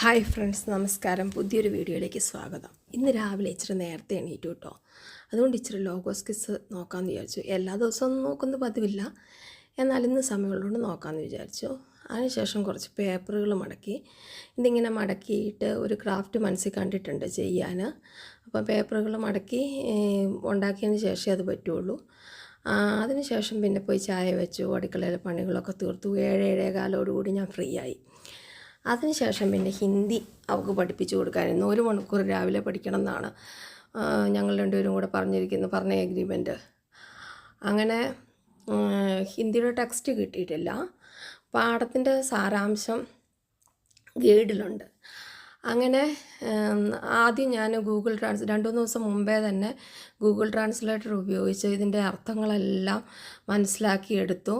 Hi friends നമസ്കാരം. പുതിയൊരു വീഡിയോയിലേക്ക് സ്വാഗതം. ഇന്ന് രാവിലെ ഇച്ചിരി നേരത്തെ എണീറ്റു കേട്ടോ. അതുകൊണ്ട് ഇച്ചിരി ലോഗോസ് കിസ് നോക്കാമെന്ന് വിചാരിച്ചു. എല്ലാ ദിവസവും നോക്കുന്ന പതിവില്ല. എന്നാൽ ഇന്ന് സമയമുള്ളതുകൊണ്ട് നോക്കാമെന്ന് വിചാരിച്ചു. അതിനുശേഷം കുറച്ച് പേപ്പറുകൾ മടക്കി. ഇതിങ്ങനെ മടക്കിയിട്ട് ഒരു ക്രാഫ്റ്റ് മനസ്സിൽ കണ്ടിട്ടുണ്ട് ചെയ്യാൻ. അപ്പോൾ പേപ്പറുകൾ മടക്കി ഉണ്ടാക്കിയതിന് ശേഷമേ അത് പറ്റുള്ളൂ. അതിനുശേഷം പിന്നെ പോയി ചായ വെച്ചു. അടുക്കളയിലെ പണികളൊക്കെ തീർത്തു. ഏഴ് ഏഴേകാലോടുകൂടി ഞാൻ ഫ്രീ ആയി അതിനുശേഷം പിന്നെ ഹിന്ദി അവൾക്ക് പഠിപ്പിച്ചു കൊടുക്കാമായിരുന്നു ഒരു മണിക്കൂർ രാവിലെ പഠിക്കണം എന്നാണ് ഞങ്ങൾ രണ്ടുപേരും കൂടെ പറഞ്ഞിരിക്കുന്നത് പറഞ്ഞ എഗ്രിമെന്റ് അങ്ങനെ ഹിന്ദിയുടെ ടെക്സ്റ്റ് കിട്ടിയിട്ടില്ല. പാഠത്തിന്റെ സാരാംശം ഗൈഡിലുണ്ട്. അങ്ങനെ ആദ്യം ഞാൻ ഗൂഗിൾ ട്രാൻസ് രണ്ടു മൂന്ന് ദിവസം മുമ്പേ തന്നെ ഗൂഗിൾ ട്രാൻസ്ലേറ്റർ ഉപയോഗിച്ച് ഇതിന്റെ അർത്ഥങ്ങളെല്ലാം മനസ്സിലാക്കിയെടുത്തു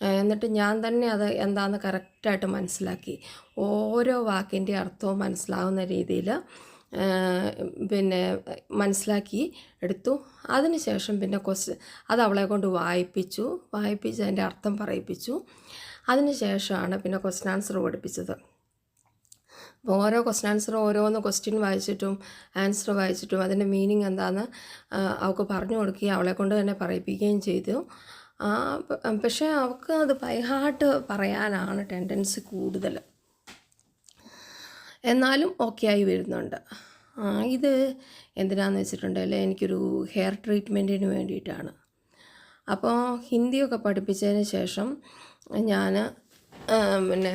എന്നിട്ട് ഞാൻ തന്നെ അത് എന്താണെന്ന് കറക്റ്റായിട്ട് മനസ്സിലാക്കി. ഓരോ വാക്കിന്റെ അർത്ഥവും മനസ്സിലാവുന്ന രീതിയിൽ പിന്നെ മനസ്സിലാക്കി എടുത്തു. അതിനുശേഷം പിന്നെ ക്വസ്റ്റ്യൻ അത് അവളെ കൊണ്ട് വായിപ്പിച്ചു. വായിപ്പിച്ച് അതിന്റെ അർത്ഥം പറയിപ്പിച്ചു. അതിനുശേഷമാണ് പിന്നെ ക്വസ്റ്റ്യൻ ആൻസർ പഠിപ്പിച്ചത്. അപ്പോൾ ഓരോ ക്വസ്റ്റ്യൻ ആൻസർ ഓരോന്ന് ക്വസ്റ്റ്യൻ വായിച്ചിട്ടും ആൻസർ വായിച്ചിട്ടും അതിന്റെ മീനിങ് എന്താണെന്ന് അവൾക്ക് പറഞ്ഞു കൊടുക്കുകയും അവളെ കൊണ്ട് തന്നെ പറയിപ്പിക്കുകയും ചെയ്തു. ആ, പക്ഷേ അവൾക്ക് അത് ബൈഹാർട്ട് പറയാനാണ് ടെൻഡൻസി കൂടുതൽ. എന്നാലും ഓക്കെ ആയി വരുന്നുണ്ട്. ഇത് എന്തിനാന്ന് വെച്ചിട്ടുണ്ടെങ്കിൽ എനിക്കൊരു ഹെയർ ട്രീറ്റ്മെന്റിന് വേണ്ടിയിട്ടാണ്. അപ്പോൾ ഹിന്ദിയൊക്കെ പഠിപ്പിച്ചതിന് ശേഷം ഞാൻ പിന്നെ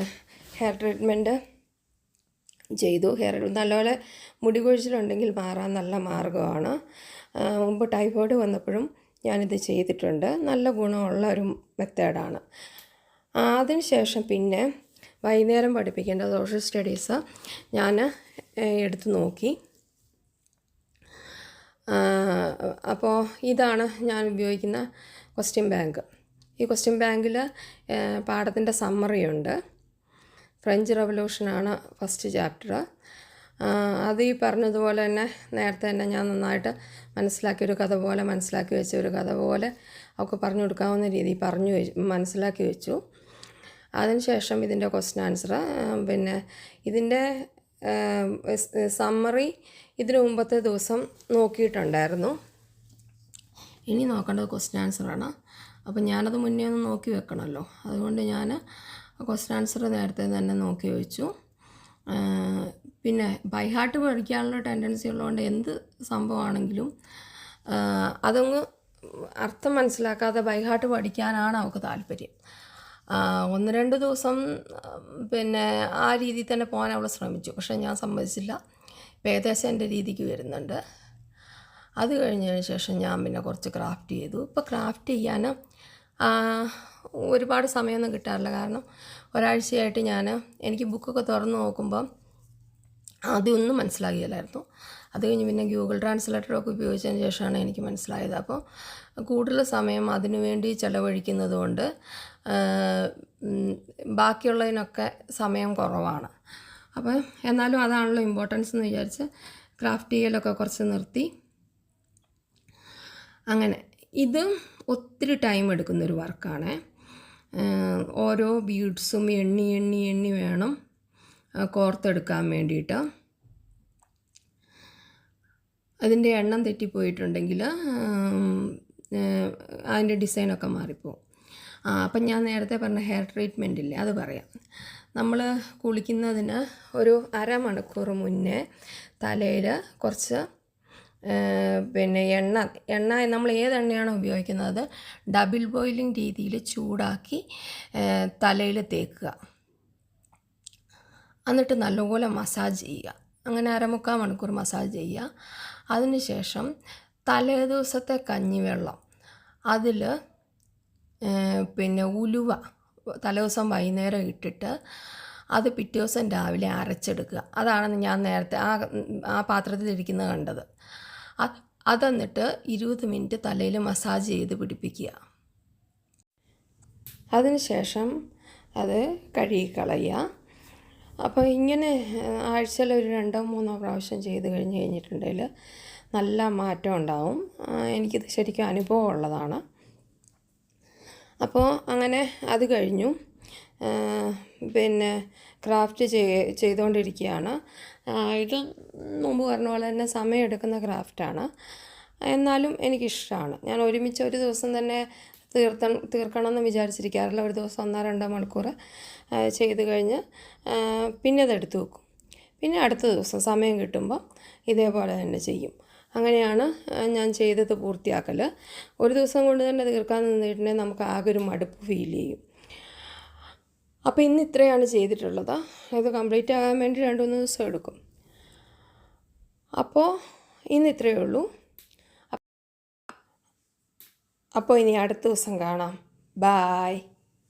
ഹെയർ ട്രീറ്റ്മെന്റ് ചെയ്തു. ഹെയർ നല്ലപോലെ മുടി കൊഴിച്ചിലുണ്ടെങ്കിൽ മാറാൻ നല്ല മാർഗമാണ്. മുമ്പ് ടൈഫോയിഡ് വന്നപ്പോഴും ഞാനിത് ചെയ്തിട്ടുണ്ട്. നല്ല ഗുണമുള്ള ഒരു മെത്തേഡാണ്. അതിനുശേഷം പിന്നെ വൈകുന്നേരം പഠിപ്പിക്കേണ്ട സോഷ്യൽ സ്റ്റഡീസ് ഞാൻ എടുത്തു നോക്കി. അപ്പോൾ ഇതാണ് ഞാൻ ഉപയോഗിക്കുന്ന ക്വസ്റ്റ്യൻ ബാങ്ക്. ഈ ക്വസ്റ്റ്യൻ ബാങ്കിൽ പാഠത്തിന്റെ സമ്മറിയുണ്ട്. ഫ്രഞ്ച് റവല്യൂഷനാണ് ഫസ്റ്റ് ചാപ്റ്റർ അത് ഈ പറഞ്ഞതുപോലെ തന്നെ നേരത്തെ തന്നെ ഞാൻ നന്നായിട്ട് മനസ്സിലാക്കിയൊരു കഥ പോലെ മനസ്സിലാക്കി വെച്ച ഒരു കഥ പോലെ അവൾക്ക് പറഞ്ഞു കൊടുക്കാവുന്ന രീതിയിൽ പറഞ്ഞു മനസ്സിലാക്കി വെച്ചു. അതിനുശേഷം ഇതിന്റെ ക്വസ്റ്റ്യൻ ആൻസർ പിന്നെ ഇതിന്റെ സമ്മറി ഇതിനു മുമ്പത്തെ ദിവസം നോക്കിയിട്ടുണ്ടായിരുന്നു. ഇനി നോക്കേണ്ടത് ക്വസ്റ്റ്യൻ ആൻസറാണ് അപ്പോൾ ഞാനത് മുന്നേ ഒന്ന് നോക്കി വെക്കണമല്ലോ അതുകൊണ്ട് ഞാൻ ക്വസ്റ്റ്യൻ ആൻസർ നേരത്തെ തന്നെ നോക്കി വെച്ചു. പിന്നെ ബൈഹാർട്ട് പഠിക്കാനുള്ള ടെൻഡൻസി ഉള്ളതുകൊണ്ട് എന്ത് സംഭവമാണെങ്കിലും അതങ്ങ് അർത്ഥം മനസ്സിലാക്കാതെ ബൈഹാർട്ട് പഠിക്കാനാണ് അവൾക്ക് താല്പര്യം. ഒന്ന് രണ്ട് ദിവസം പിന്നെ ആ രീതിയിൽ തന്നെ പോകാൻ അവൾ ശ്രമിച്ചു. പക്ഷേ ഞാൻ സമ്മതിച്ചില്ല. ഏകദേശം എന്റെ രീതിക്ക് വരുന്നുണ്ട്. അത് കഴിഞ്ഞതിന് ശേഷം ഞാൻ പിന്നെ കുറച്ച് ക്രാഫ്റ്റ് ചെയ്തു. ഇപ്പോൾ ക്രാഫ്റ്റ് ചെയ്യാൻ ഒരുപാട് സമയമൊന്നും കിട്ടാറില്ല. കാരണം ഒരാഴ്ചയായിട്ട് ഞാൻ എനിക്ക് ബുക്കൊക്കെ തുറന്ന് നോക്കുമ്പം ആദ്യം ഒന്നും മനസ്സിലാകില്ലായിരുന്നു അത് കഴിഞ്ഞ് പിന്നെ ഗൂഗിൾ ട്രാൻസ്ലേറ്ററൊക്കെ ഉപയോഗിച്ചതിന് ശേഷമാണ് എനിക്ക് മനസ്സിലായത്. അപ്പോൾ കൂടുതൽ സമയം അതിനുവേണ്ടി ചിലവഴിക്കുന്നത് കൊണ്ട് ബാക്കിയുള്ളതിനൊക്കെ സമയം കുറവാണ്. അപ്പോൾ എന്നാലും അതാണല്ലോ ഇമ്പോർട്ടൻസ് എന്ന് വിചാരിച്ച് ക്രാഫ്റ്റ് ചെയ്യലൊക്കെ കുറച്ച് നിർത്തി. അങ്ങനെ. ഇത് ഒത്തിരി ടൈം എടുക്കുന്നൊരു വർക്കാണ്. ഓരോ ബീഡ്സും എണ്ണി എണ്ണി എണ്ണി വേണം കോർത്തെടുക്കാൻ വേണ്ടിയിട്ട്. അതിന്റെ എണ്ണം തെറ്റിപ്പോയിട്ടുണ്ടെങ്കിൽ അതിന്റെ ഡിസൈനൊക്കെ മാറിപ്പോവും. ആ അപ്പം ഞാൻ നേരത്തെ പറഞ്ഞ ഹെയർ ട്രീറ്റ്മെന്റ് ഇല്ലേ അത് പറയാം. നമ്മൾ കുളിക്കുന്നതിന് ഒരു അരമണിക്കൂർ മുന്നേ തലയിൽ കുറച്ച് പിന്നെ എണ്ണ. എണ്ണ നമ്മൾ ഏത് എണ്ണയാണോ ഉപയോഗിക്കുന്നത്? ഡബിൾ ബോയിലിംഗ് രീതിയിൽ ചൂടാക്കി തലയിൽ തേക്കുക. എന്നിട്ട് നല്ലപോലെ മസാജ് ചെയ്യുക. അങ്ങനെ അരമുക്കാൽ മണിക്കൂർ മസാജ് ചെയ്യുക. അതിനുശേഷം തലേ ദിവസത്തെ കഞ്ഞിവെള്ളം. അതിൽ പിന്നെ ഉലുവ തലേദിവസം വൈകുന്നേരം ഇട്ടിട്ട് അത് പിറ്റേ ദിവസം രാവിലെ അരച്ചെടുക്കുക. അതാണ് ഞാൻ നേരത്തെ ആ ആ പാത്രത്തിലിരിക്കുന്നത് കണ്ടത്. അതെന്നിട്ട് ഇരുപത് മിനിറ്റ് തലയിൽ മസാജ് ചെയ്ത് പിടിപ്പിക്കുക. അതിനുശേഷം അത് കഴുകിക്കളയുക. അപ്പോൾ ഇങ്ങനെ ആഴ്ചയിൽ ഒരു രണ്ടോ മൂന്നോ പ്രാവശ്യം ചെയ്ത് കഴിഞ്ഞ് കഴിഞ്ഞിട്ടുണ്ടെങ്കിൽ നല്ല മാറ്റം ഉണ്ടാവും. എനിക്കിത് ശരിക്കും അനുഭവം ഉള്ളതാണ്. അപ്പോൾ അങ്ങനെ അത് കഴിഞ്ഞു. പിന്നെ ക്രാഫ്റ്റ് ചെയ് ചെയ്തുകൊണ്ടിരിക്കുകയാണ് ഇത് മുമ്പ് പറഞ്ഞ പോലെ തന്നെ സമയമെടുക്കുന്ന ക്രാഫ്റ്റാണ്. എന്നാലും എനിക്കിഷ്ടമാണ് ഞാൻ ഒരുമിച്ച് ഒരു ദിവസം തന്നെ തീർത്ത തീർക്കണം എന്ന് വിചാരിച്ചിരിക്കാറില്ല. ഒരു ദിവസം ഒന്നോ രണ്ടോ മണിക്കൂർ ചെയ്ത് കഴിഞ്ഞ് പിന്നെ അതെടുത്ത് വെക്കും. പിന്നെ അടുത്ത ദിവസം സമയം കിട്ടുമ്പോൾ ഇതേപോലെ തന്നെ ചെയ്യും. അങ്ങനെയാണ് ഞാൻ ചെയ്തത് പൂർത്തിയാക്കൽ ഒരു ദിവസം കൊണ്ട് തന്നെ തീർക്കാൻ നിന്നിട്ടുണ്ടെങ്കിൽ നമുക്ക് ആകെ ഒരു മടുപ്പ് ഫീൽ ചെയ്യും. അപ്പോൾ ഇന്ന് ഇത്രയാണ് ചെയ്തിട്ടുള്ളത്. ഇത് കംപ്ലീറ്റ് ആകാൻ വേണ്ടി രണ്ട് മൂന്ന് ദിവസം എടുക്കും. അപ്പോൾ ഇന്ന് ഇത്രയേ ഉള്ളൂ. അപ്പോൾ ഇനി അടുത്ത ദിവസം കാണാം. ബായ്